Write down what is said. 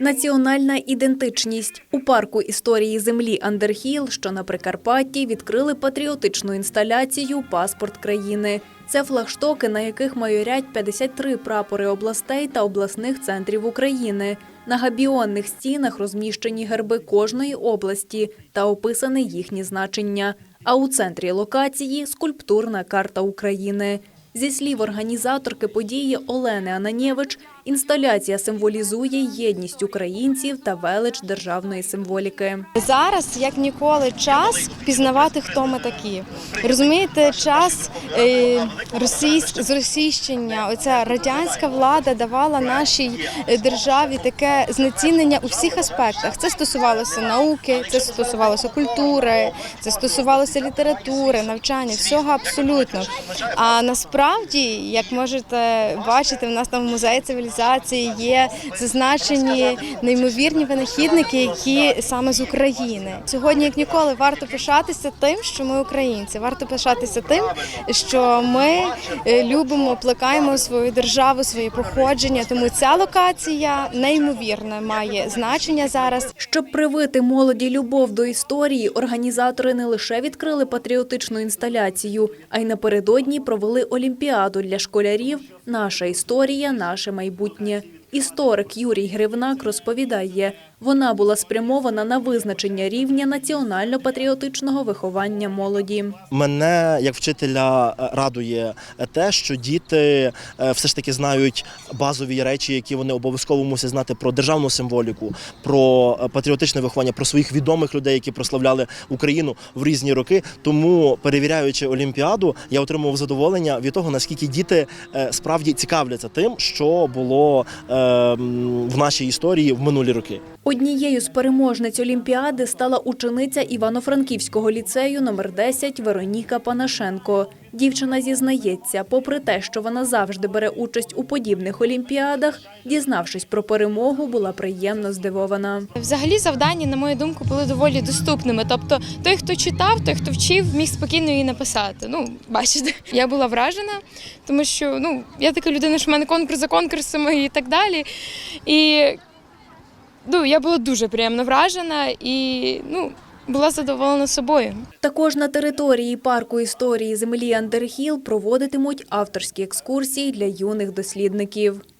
Національна ідентичність у парку історії землі Андерхіл, що на Прикарпатті, відкрили патріотичну інсталяцію Паспорт країни. Це флагштоки, на яких майорять 53 прапори областей та обласних центрів України. На габіонних стінах розміщені герби кожної області та описане їхнє значення. А у центрі локації скульптурна карта України. Зі слів організаторки події Олени Ананєвич, інсталяція символізує єдність українців та велич державної символіки. Зараз, як ніколи, час пізнавати, хто ми такі. Розумієте, час е, зросійщення, оця радянська влада давала нашій е, державі таке знецінення у всіх аспектах. Це стосувалося науки, це стосувалося культури, це стосувалося літератури, навчання, всього абсолютно. А насправді, як можете бачити, в нас там в музеї цивілізації є зазначені неймовірні винахідники, які саме з України. Сьогодні, як ніколи, варто пишатися тим, що ми українці. Варто пишатися тим, що ми е, любимо, плекаємо свою державу, своє походження. Тому ця локація неймовірна має значення зараз. Щоб привити молоді любов до історії, організатори не лише відкрили патріотичну інсталяцію, а й напередодні провели олімпіаду для школярів Наша історія, наше майбутнє. Історик Юрій Гривнак розповідає, вона була спрямована на визначення рівня національно-патріотичного виховання молоді. Мене як вчителя радує те, що діти е, все ж таки знають базові речі, які вони обов'язково мусять знати про державну символіку, про е, патріотичне виховання, про своїх відомих людей, які прославляли Україну в різні роки. Тому, перевіряючи Олімпіаду, я отримував задоволення від того, наскільки діти е, справді цікавляться тим, що було в нашій історії в минулі роки. Однією з переможниць Олімпіади стала учениця Івано-Франківського ліцею номер 10 Вероніка Панашенко. Дівчина зізнається, попри те, що вона завжди бере участь у подібних олімпіадах, дізнавшись про перемогу, була приємно здивована. Взагалі завдання, на мою думку, були доволі доступними. Тобто, той, хто читав, той, хто вчив, міг спокійно її написати. Ну, бачите, я була вражена, тому що ну я така людина, що в мене конкурс за конкурсами і так далі. І ну, я була дуже приємно вражена і ну, була задоволена собою. Також на території парку історії землі Андерхіл проводитимуть авторські екскурсії для юних дослідників.